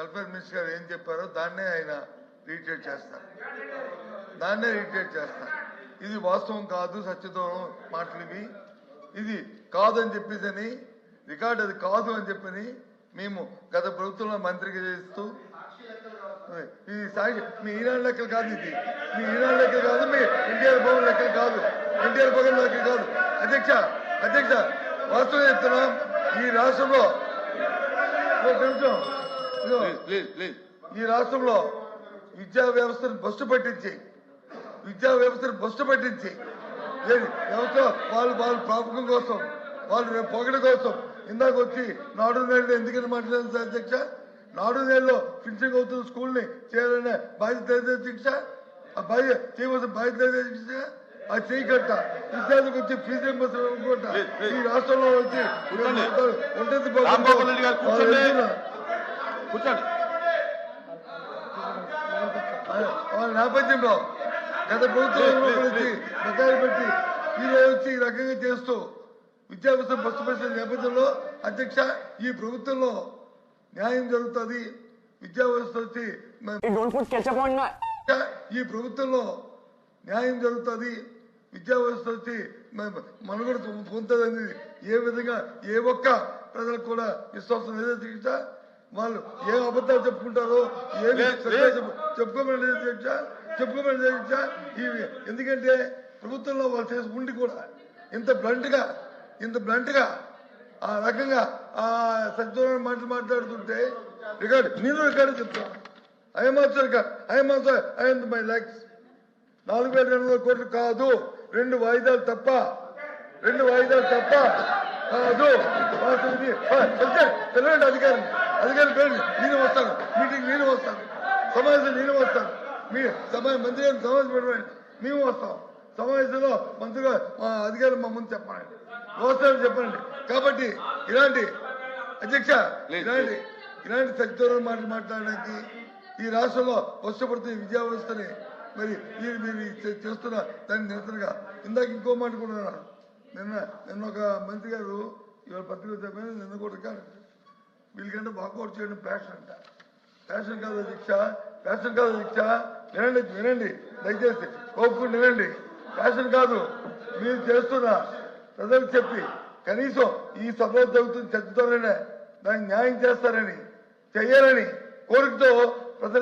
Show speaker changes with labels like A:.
A: Welfare minister గారు ఏం చెప్పారో దాన్నే ఆయన రీట్రేట్ చేస్తారు దాన్నే రీట్రేట్ చేస్తారు ఇది వాస్తవం కాదు సత్యదూరం మాటలు ఇవి ఇది కాదు అని రికార్డు అది కాదు అని చెప్పని మేము గత ప్రభుత్వంలో మంత్రికి చేస్తూ ఇది సాక్షి మీ ఈనాడు లెక్కలు కాదు ఇది. మీ ఈనాడు లెక్కలు కాదు మీ ఎన్టీఆర్ భవన్ లెక్కలు కాదు. ఎన్టీఆర్ భవన్ లెక్కలు కాదు. అధ్యక్ష అధ్యక్ష వాస్తవం చెప్తున్నాం. ఈ రాష్ట్రంలో ఒక నిమిషం. ఈ రాష్ట్రంలో విద్యా వ్యవస్థను బస్సు పట్టించి విద్యా వ్యవస్థను బస్సు పట్టించి వ్యవస్థ వాళ్ళు వాళ్ళ ప్రాపకం కోసం వాళ్ళు పొగడ కోసం ఇందాక వచ్చి నాడు నేలలో ఎందుకని మాట్లాడారు సార్ అధ్యక్ష? నాడు నేలలో ఫినిషింగ్ అవుతున్న స్కూల్ని చేయాలనే బాధ్యత అధ్యక్ష? ఆ బాధ్యత చేయవలసిన బాధ్యత అధ్యక్ష? అది చేయకట్ట విద్యార్థికి వచ్చి ఫీజు రింబర్స్మెంట్. ఈ రాష్ట్రంలో వచ్చి. ఉంటుంది
B: కూర్చోండి.
A: వాళ్ళ నేపథ్యంలో గత. బకాయిలు పెట్టి ఈ రోజు వచ్చి ఈ రకంగా చేస్తూ విద్యాభ్యాసం బస్సు పెట్టిన నేపథ్యంలో అధ్యక్ష ఈ ప్రభుత్వంలో న్యాయం జరుగుతుంది వచ్చి. ఈ ప్రభుత్వంలో న్యాయం జరుగుతుంది విద్యా వ్యవస్థ వచ్చి మనుగడ పొందుతుందని ఏ విధంగా ఏ ఒక్క ప్రజలకు కూడా విశ్వాసం లేదో అధ్యక్ష వాళ్ళు ఏ అబద్ధాలు చెప్పుకుంటారో ఏమి చెప్పుకోమని అధ్యక్ష చెప్పుకోమని అధ్యక్ష ఇవి ఎందుకంటే ప్రభుత్వంలో వాళ్ళు చేసి ఉండి కూడా ఇంత బ్లంట్గా ఇంత బ్లంట్గా ఆ రకంగా ఆ సత్యనారాయణ మాటలు మాట్లాడుతుంటే రికార్డు నేను రికార్డు చెప్తాను I'm also record I'm also I'm my likes నాలుగు వేల రెండు వందల కోట్లు కాదు రెండు వాయిదాలు తప్ప రెండు వాయిదాలు తప్ప కాదు వాస్తవానికి, ఆ, వెళ్తే పిలవండి అధికారిని అధికారి పేరు నేను వస్తాను మీటింగ్ నేను వస్తాను సమావేశం నేను వస్తాను మీ సమా మంత్రి గారిని సమావేశం పెట్టండి మేము వస్తాం. సమావేశంలో మంత్రిగా మా అధికారులు మా ముందు చెప్పండి వస్తారని చెప్పండి కాబట్టి ఇలాంటి అధ్యక్ష ఇలాంటి ఇలాంటి సత్యదూరం మాటలు మాట్లాడడానికి ఈ రాష్ట్రంలో కష్టపడుతున్న విద్యా వ్యవస్థని మరి మీరు మీరు చేస్తున్న దాన్ని నిరసనగా ఇందాక ఇంకో మాట కూడా. నిన్న నిన్న ఒక మంత్రి గారు ఇవాళ పత్రిక నిన్న కూడా వీళ్ళకంటే వాకౌట్ చేయడం ప్యాషన్ అంట. ప్యాషన్ కాదు దీక్ష ప్యాషన్ కాదు దీక్ష వినండి వినండి దయచేసి కోపుకుని వినండి. ప్యాషన్ కాదు మీరు చేస్తున్న ప్రజలకు చెప్పి కనీసం ఈ సభలో జరుగుతున్న చర్చతోనే దానికి న్యాయం చేస్తారని చెయ్యాలని కోరికతో ప్రజలు